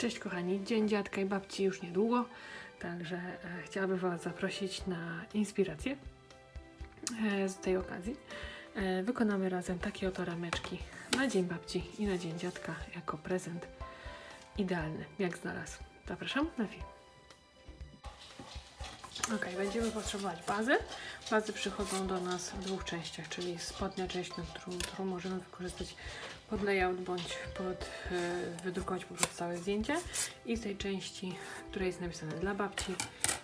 Cześć kochani, Dzień Dziadka i Babci już niedługo, także e, chciałabym Was zaprosić na inspirację e, z tej okazji. E, wykonamy razem takie oto rameczki na Dzień Babci i na Dzień Dziadka jako prezent idealny, jak znalazł. Zapraszam na film. Ok, będziemy potrzebować bazy. Bazy przychodzą do nas w dwóch częściach, czyli spodnia część, którą, którą możemy wykorzystać pod layout bądź pod e, wydrukować po prostu całe zdjęcie i z tej części, która jest napisane dla babci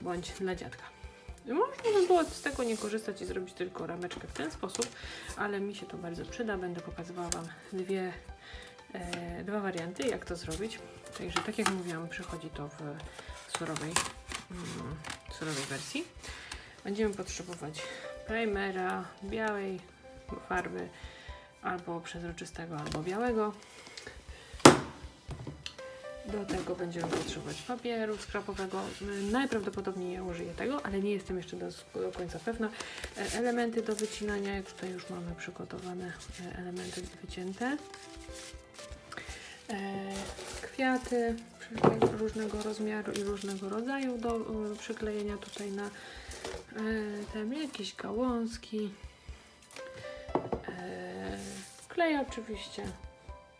bądź dla dziadka. Można by było z tego nie korzystać i zrobić tylko rameczkę w ten sposób, ale mi się to bardzo przyda. Będę pokazywała Wam dwie, e, dwa warianty, jak to zrobić. Także tak jak mówiłam, przychodzi to w surowej, mm, surowej wersji. Będziemy potrzebować primera, białej farby, albo przezroczystego, albo białego. Do tego będziemy potrzebować papieru skrapowego. Najprawdopodobniej ja użyję tego, ale nie jestem jeszcze do, do końca pewna. E, Elementy do wycinania, jak tutaj już mamy przygotowane e, elementy wycięte. E, Kwiaty różnego rozmiaru i różnego rodzaju do przyklejenia tutaj na tem jakieś gałązki. Klej oczywiście.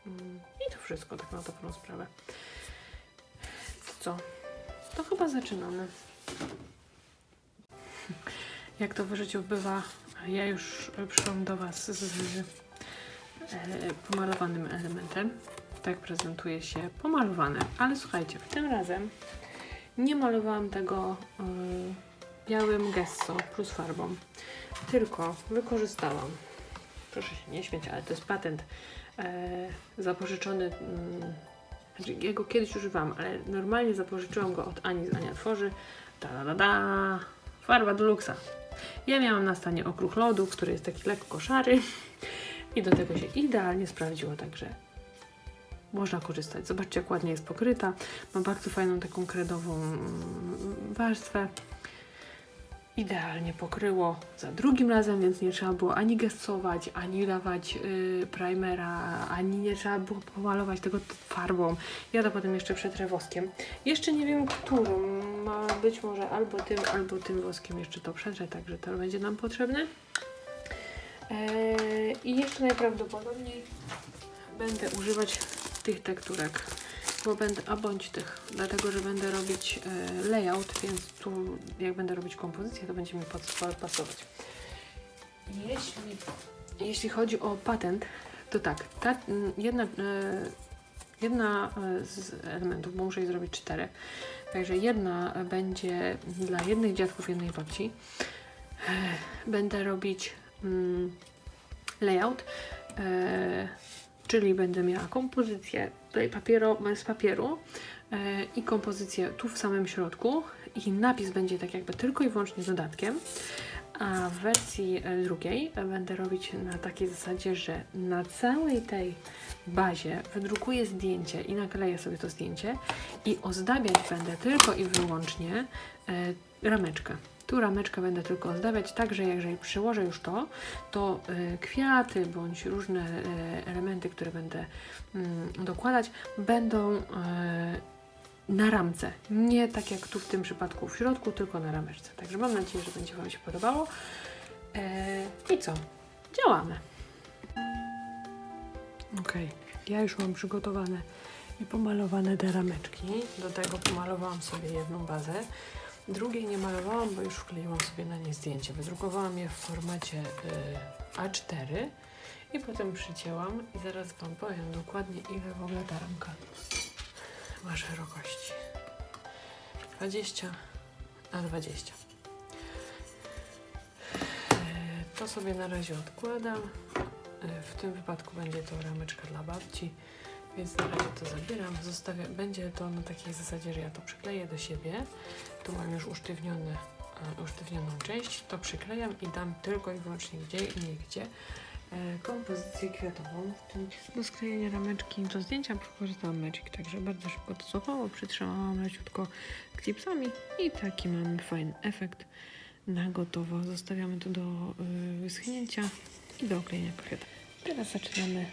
Mm, I to wszystko tak na dobrą sprawę. Co? To chyba zaczynamy. Jak to w życiu bywa, ja już przyszłam do Was z e, pomalowanym elementem. Tak prezentuje się pomalowane. Ale słuchajcie, tym razem nie malowałam tego e, białym gesso plus farbą, tylko wykorzystałam proszę się nie śmiać, ale to jest patent e, zapożyczony. Mm, znaczy, ja go kiedyś używałam, ale normalnie zapożyczyłam go od Ani z Ania Tworzy. Da, da, da, da. Farba do luksa. Ja miałam na stanie okruch lodu, który jest taki lekko szary i do tego się idealnie sprawdziło, także można korzystać. Zobaczcie, jak ładnie jest pokryta. Ma bardzo fajną taką kredową mm, warstwę idealnie pokryło za drugim razem, więc nie trzeba było ani gestować, ani dawać y, primera, ani nie trzeba było pomalować tego farbą. Ja to potem jeszcze przetrę woskiem. Jeszcze nie wiem którym, ma być może albo tym, albo tym woskiem jeszcze to przetrę, także to będzie nam potrzebne. Eee, I jeszcze najprawdopodobniej będę używać tych tekturek bo będę, a bądź tych, dlatego że będę robić e, layout, więc tu jak będę robić kompozycję, to będzie mi pas- pasować. Jeśli, jeśli chodzi o patent, to tak, ta, jedna, e, jedna e, z elementów, bo muszę ich zrobić cztery, także jedna będzie dla jednych dziadków, jednej babci. Będę robić mm, layout, czyli będę miała kompozycję tutaj papiero, z papieru e, i kompozycję tu w samym środku i napis będzie tak jakby tylko i wyłącznie dodatkiem. A w wersji e, drugiej będę robić na takiej zasadzie, że na całej tej bazie wydrukuję zdjęcie i nakleję sobie to zdjęcie i ozdabiać będę tylko i wyłącznie e, rameczkę. Tu rameczkę będę tylko ozdabiać, tak że jeżeli przyłożę już to, to e, kwiaty bądź różne e, elementy, które będę mm, dokładać, będą e, na ramce. Nie tak jak tu w tym przypadku w środku, tylko na rameczce. Także mam nadzieję, że będzie Wam się podobało. I co? Działamy. Ok, ja już mam przygotowane i pomalowane te rameczki. Do tego pomalowałam sobie jedną bazę. Drugiej nie malowałam, bo już wkleiłam sobie na nie zdjęcie. Wydrukowałam je w formacie y, A4 i potem przycięłam i zaraz Wam powiem dokładnie ile w ogóle ta ramka ma szerokości. 20 na 20. E, To sobie na razie odkładam. E, W tym wypadku będzie to rameczka dla babci, więc na razie to zabieram. Zostawię, będzie to na takiej zasadzie, że ja to przykleję do siebie. Tu mam już usztywniony, e, usztywnioną część. To przyklejam i dam tylko i wyłącznie gdzie i nie gdzie e, kompozycję kwiatową. Do sklejenia rameczki do zdjęcia wykorzystałam Magic, także bardzo szybko to złapało. Przytrzymałam leciutko klipsami i taki mamy fajny efekt na gotowo. Zostawiamy to do wyschnięcia i do oklejenia kwiatów. Teraz zaczynamy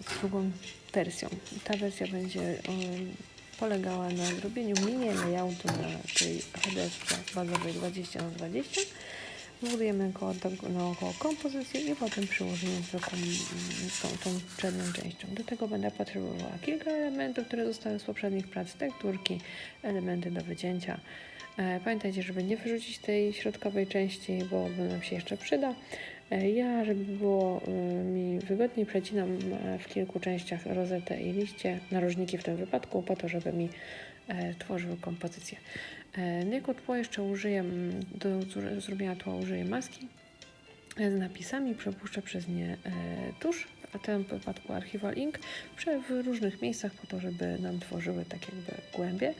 z drugą wersją. Ta wersja będzie polegała na zrobieniu mini layoutu na tej headerce bazowej 20 na 20 Budujemy koło, naokoło kompozycję i potem przyłożymy to kom, tą, tą przednią częścią. Do tego będę potrzebowała kilka elementów, które zostały z poprzednich prac, tekturki, elementy do wycięcia. E, Pamiętajcie, żeby nie wyrzucić tej środkowej części, bo nam się jeszcze przyda. E, Ja, żeby było e, mi wygodniej, przecinam e, w kilku częściach rozetę i liście, narożniki w tym wypadku, po to, żeby mi e, tworzyły kompozycję. Jako tło jeszcze użyję, mm, do zr- zrobienia tła użyję maski z napisami, przepuszczę przez nie tusz, a w tym wypadku Archival Ink, w różnych miejscach po to, żeby nam tworzyły tak jakby głębie.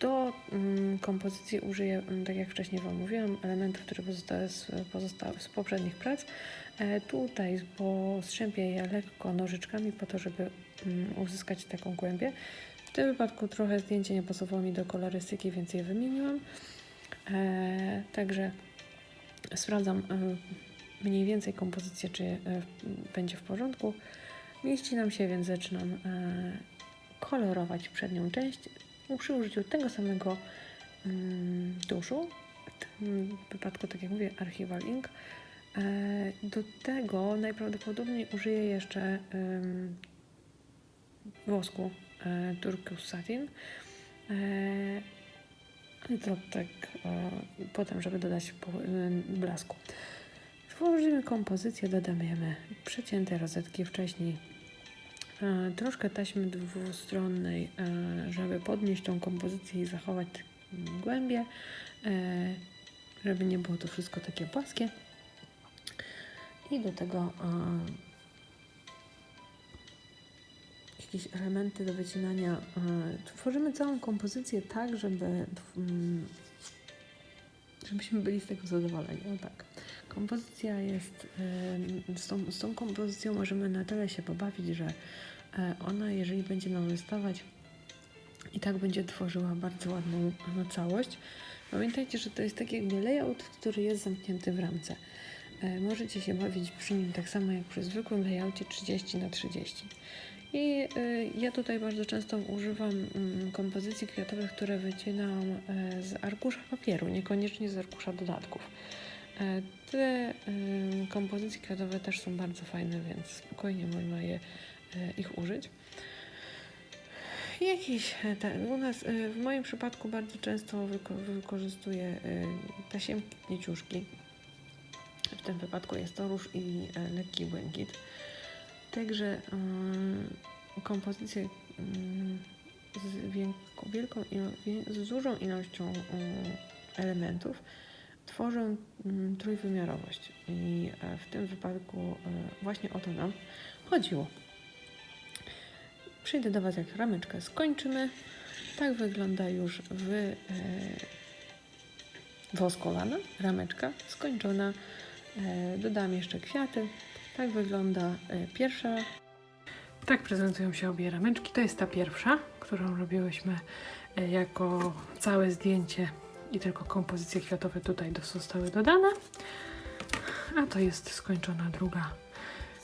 Do mm, kompozycji użyję, mm, tak jak wcześniej Wam mówiłam, elementów, które pozostały z, pozostały z poprzednich prac. E, Tutaj postrzępię je lekko nożyczkami po to, żeby mm, uzyskać taką głębię. W tym wypadku trochę zdjęcie nie pasowało mi do kolorystyki, więc je wymieniłam. E, także sprawdzam e, mniej więcej kompozycję, czy będzie w porządku. Mieści nam się, więc zaczynam kolorować przednią część przy użyciu tego samego mm, tuszu. W tym wypadku, tak jak mówię, Archival Ink. E, do tego najprawdopodobniej użyję jeszcze em, wosku e, Turkus Satin. E, tak e, potem, żeby dodać e, blasku. Tworzymy kompozycję, dodamy przecięte rozetki wcześniej. E, troszkę taśmy dwustronnej, e, żeby podnieść tą kompozycję i zachować głębie, e, żeby nie było to wszystko takie płaskie. I do tego jakieś elementy do wycinania. Tworzymy całą kompozycję tak, żeby mm, żebyśmy byli z tego zadowoleni. Tak. Kompozycja jest, e, z tą, z tą kompozycją możemy na tyle się pobawić, że e, ona, jeżeli będzie nam wystawać, i tak będzie tworzyła bardzo ładną e, całość. Pamiętajcie, że to jest tak jakby layout, który jest zamknięty w ramce. E, Możecie się bawić przy nim tak samo jak przy zwykłym layoutie 30 na 30 I y, ja tutaj bardzo często używam mm, kompozycji kwiatowych, które wycinam e, z arkusza papieru, niekoniecznie z arkusza dodatków. E, Te kompozycje kwiatowe też są bardzo fajne, więc spokojnie można je, e, ich użyć. Jakiś e, ten, u nas w moim przypadku bardzo często wyko wykorzystuję tasiemki knieciuszki. W tym wypadku jest to róż i lekki błękit. Także kompozycje z wielką, wielką z dużą ilością elementów tworzą mm, trójwymiarowość. I e, w tym wypadku e, właśnie o to nam chodziło. Przyjdę do Was jak rameczkę skończymy. Tak wygląda już w e, woskowana rameczka skończona. Dodam jeszcze kwiaty. Tak wygląda pierwsza. Tak prezentują się obie rameczki. To jest ta pierwsza, którą robiłyśmy jako całe zdjęcie i tylko kompozycje kwiatowe tutaj zostały dodane. A to jest skończona druga,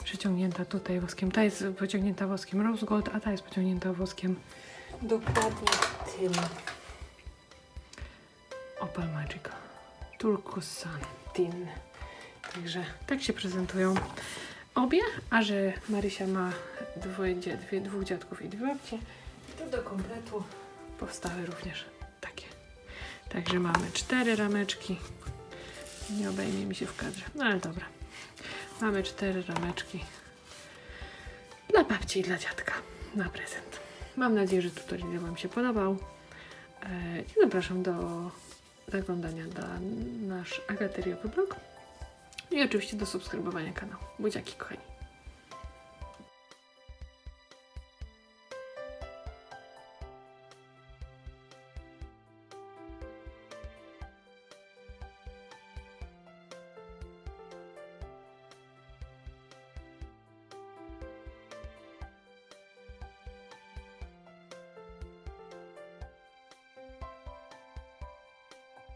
przeciągnięta tutaj woskiem. Ta jest pociągnięta woskiem Rose Gold, a ta jest pociągnięta woskiem dokładnie tym Opal Magic Turkus Tin. Także tak się prezentują obie, a że Marysia ma dwoje, dwie, dwóch dziadków i dwie babcie, to do kompletu powstały również. Także mamy cztery rameczki. Nie obejmie mi się w kadrze, no ale dobra. Mamy cztery rameczki dla babci i dla dziadka na prezent. Mam nadzieję, że tutorial Wam się podobał. E, I zapraszam do zaglądania na nasz agateriowy blog. I oczywiście do subskrybowania kanału. Buziaki kochani.